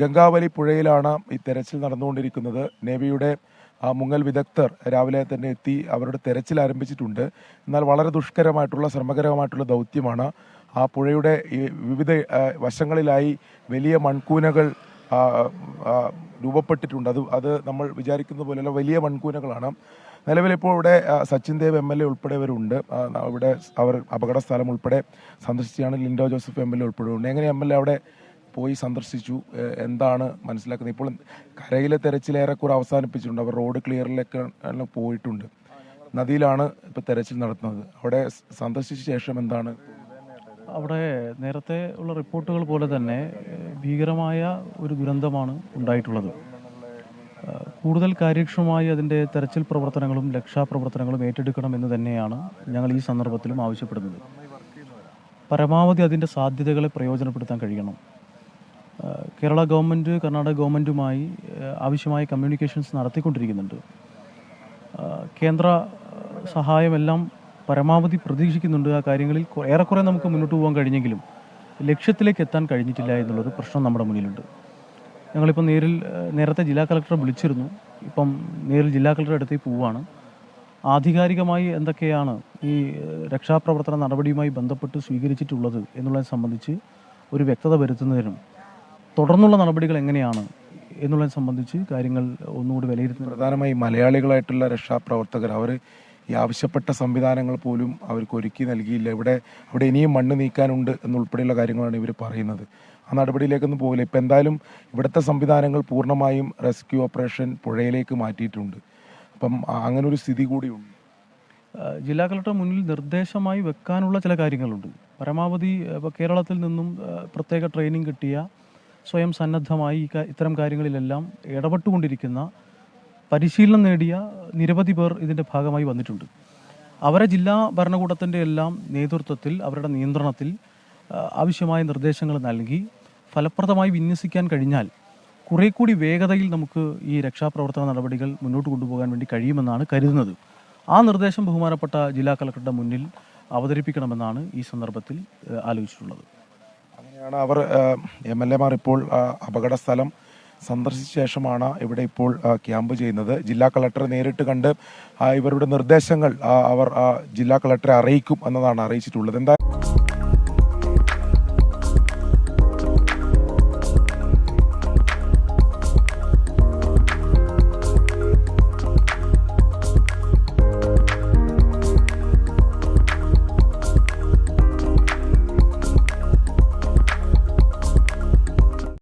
ഗംഗാവലി പുഴയിലാണ് ഈ തെരച്ചിൽ നടന്നുകൊണ്ടിരിക്കുന്നത്. നേവിയുടെ മുങ്ങൽ വിദഗ്ധർ രാവിലെ തന്നെ എത്തി അവരുടെ തെരച്ചിൽ ആരംഭിച്ചിട്ടുണ്ട്. എന്നാൽ വളരെ ദുഷ്കരമായിട്ടുള്ള ശ്രമകരമായിട്ടുള്ള ദൗത്യമാണ്. ആ പുഴയുടെ വിവിധ വശങ്ങളിലായി വലിയ മൺകൂനകൾ രൂപപ്പെട്ടിട്ടുണ്ട്. അത് അത് നമ്മൾ വിചാരിക്കുന്ന പോലെയുള്ള വലിയ മൺകൂനകളാണ്. നിലവിലിപ്പോൾ ഇവിടെ Sachin Dev M L A ഉൾപ്പെടെയവരുണ്ട് ഇവരുണ്ട് ഇവിടെ അവർ അപകട സ്ഥലം ഉൾപ്പെടെ സന്ദർശിച്ചാണ് Lindo Joseph M L A ഉൾപ്പെടെ ഉണ്ട് എങ്ങനെ എം എൽ എ അവിടെ പോയി സന്ദർശിച്ചു. എന്താണ് മനസ്സിലാക്കുന്നത്? ഇപ്പോൾ കരയിലെ തെരച്ചിൽ ഏറെക്കുറെ അവസാനിപ്പിച്ചിട്ടുണ്ട്. അവർ റോഡ് ക്ലിയറിലൊക്കെ പോയിട്ടുണ്ട്. നദിയിലാണ് ഇപ്പോൾ തെരച്ചിൽ നടത്തുന്നത്. അവിടെ സന്ദർശിച്ച ശേഷം എന്താണ്? അവിടെ നേരത്തെ ഉള്ള റിപ്പോർട്ടുകൾ പോലെ തന്നെ ഭീകരമായ ഒരു ദുരന്തമാണ് ഉണ്ടായിട്ടുള്ളത്. കൂടുതൽ കാര്യക്ഷമമായി അതിന്റെ തെരച്ചിൽ പ്രവർത്തനങ്ങളും രക്ഷാപ്രവർത്തനങ്ങളും ഏറ്റെടുക്കണം എന്ന് തന്നെയാണ് ഞങ്ങൾ ഈ സന്ദർഭത്തിലും ആവശ്യപ്പെടുന്നത്. പരമാവധി അതിന്റെ സാധ്യതകളെ പ്രയോജനപ്പെടുത്താൻ കഴിയണം. കേരള ഗവൺമെന്റ് കർണാടക ഗവൺമെന്റുമായി ആവശ്യമായ കമ്മ്യൂണിക്കേഷൻസ് നടത്തിക്കൊണ്ടിരിക്കുന്നുണ്ട്. കേന്ദ്ര സഹായമെല്ലാം പരമാവധി പ്രതീക്ഷിക്കുന്നുണ്ട് ആ കാര്യങ്ങളിൽ. ഏറെക്കുറെ നമുക്ക് മുന്നോട്ട് പോകാൻ കഴിഞ്ഞെങ്കിലും ലക്ഷ്യത്തിലേക്ക് എത്താൻ കഴിഞ്ഞിട്ടില്ല എന്നുള്ളൊരു പ്രശ്നം നമ്മുടെ മുന്നിലുണ്ട്. ഞങ്ങളിപ്പോൾ നേരിൽ നേരത്തെ ജില്ലാ കളക്ടറെ വിളിച്ചിരുന്നു. ഇപ്പം നേരിൽ ജില്ലാ കളക്ടറുടെ അടുത്തേക്ക് പോവുകയാണ്. ആധികാരികമായി എന്തൊക്കെയാണ് ഈ രക്ഷാപ്രവർത്തന നടപടിയുമായി ബന്ധപ്പെട്ട് സ്വീകരിച്ചിട്ടുള്ളത് എന്നുള്ളതിനെ സംബന്ധിച്ച് ഒരു വ്യക്തത വരുത്തുന്നതിനും തുടർന്നുള്ള നടപടികൾ എങ്ങനെയാണ് എന്നുള്ളതിനെ സംബന്ധിച്ച് കാര്യങ്ങൾ ഒന്നുകൂടി വിലയിരുത്തുന്നത്. പ്രധാനമായി മലയാളികളായിട്ടുള്ള രക്ഷാപ്രവർത്തകർ അവർ ഈ ആവശ്യപ്പെട്ട സംവിധാനങ്ങൾ പോലും അവർക്ക് ഒരുക്കി നൽകിയില്ല. ഇവിടെ അവിടെ ഇനിയും മണ്ണ് നീക്കാനുണ്ട് എന്നുൾപ്പെടെയുള്ള കാര്യങ്ങളാണ് ഇവർ പറയുന്നത്. ആ നടപടിയിലേക്കൊന്നും പോകില്ല ഇപ്പം എന്തായാലും ഇവിടുത്തെ സംവിധാനങ്ങൾ പൂർണമായും റെസ്ക്യൂ ഓപ്പറേഷൻ പുഴയിലേക്ക് മാറ്റിയിട്ടുണ്ട്. അപ്പം അങ്ങനെ ഒരു സ്ഥിതി കൂടിയുണ്ട്. ജില്ലാ കളക്ടർ മുന്നിൽ നിർദ്ദേശമായി വെക്കാനുള്ള ചില കാര്യങ്ങളുണ്ട്. പരമാവധി ഇപ്പോൾ കേരളത്തിൽ നിന്നും പ്രത്യേക ട്രെയിനിങ് കിട്ടിയ സ്വയം സന്നദ്ധമായി ഇത്തരം കാര്യങ്ങളിലെല്ലാം ഇടപെട്ടുകൊണ്ടിരിക്കുന്ന പരിശീലനം നേടിയ നിരവധി പേർ ഇതിന്റെ ഭാഗമായി വന്നിട്ടുണ്ട്. അവരെ ജില്ലാ ഭരണകൂടത്തിന്റെ എല്ലാം നേതൃത്വത്തിൽ അവരുടെ നിയന്ത്രണത്തിൽ ആവശ്യമായ നിർദ്ദേശങ്ങൾ നൽകി. ഫലപ്രദമായി വിന്യസിക്കാൻ കഴിഞ്ഞാൽ കുറേ കൂടി വേഗതയിൽ നമുക്ക് ഈ രക്ഷാപ്രവർത്തന നടപടികൾ മുന്നോട്ട് കൊണ്ടുപോകാൻ വേണ്ടി കഴിയുമെന്നാണ് കരുതുന്നത്. ആ നിർദ്ദേശം ബഹുമാനപ്പെട്ട ജില്ലാ കളക്ടറുടെ മുന്നിൽ അവതരിപ്പിക്കണമെന്നാണ് ഈ സന്ദർഭത്തിൽ ആലോചിച്ചിട്ടുള്ളത്. അങ്ങനെയാണ് അവർ എം എൽ എമാർ ഇപ്പോൾ അപകട സ്ഥലം സന്ദർശിച്ച ശേഷമാണ് ഇവിടെ ഇപ്പോൾ ക്യാമ്പ് ചെയ്യുന്നത്. ജില്ലാ കളക്ടറെ നേരിട്ട് കണ്ട് ഇവരുടെ നിർദ്ദേശങ്ങൾ അവർ ജില്ലാ കളക്ടറെ അറിയിക്കും എന്നതാണ് അറിയിച്ചിട്ടുള്ളത്. എന്താ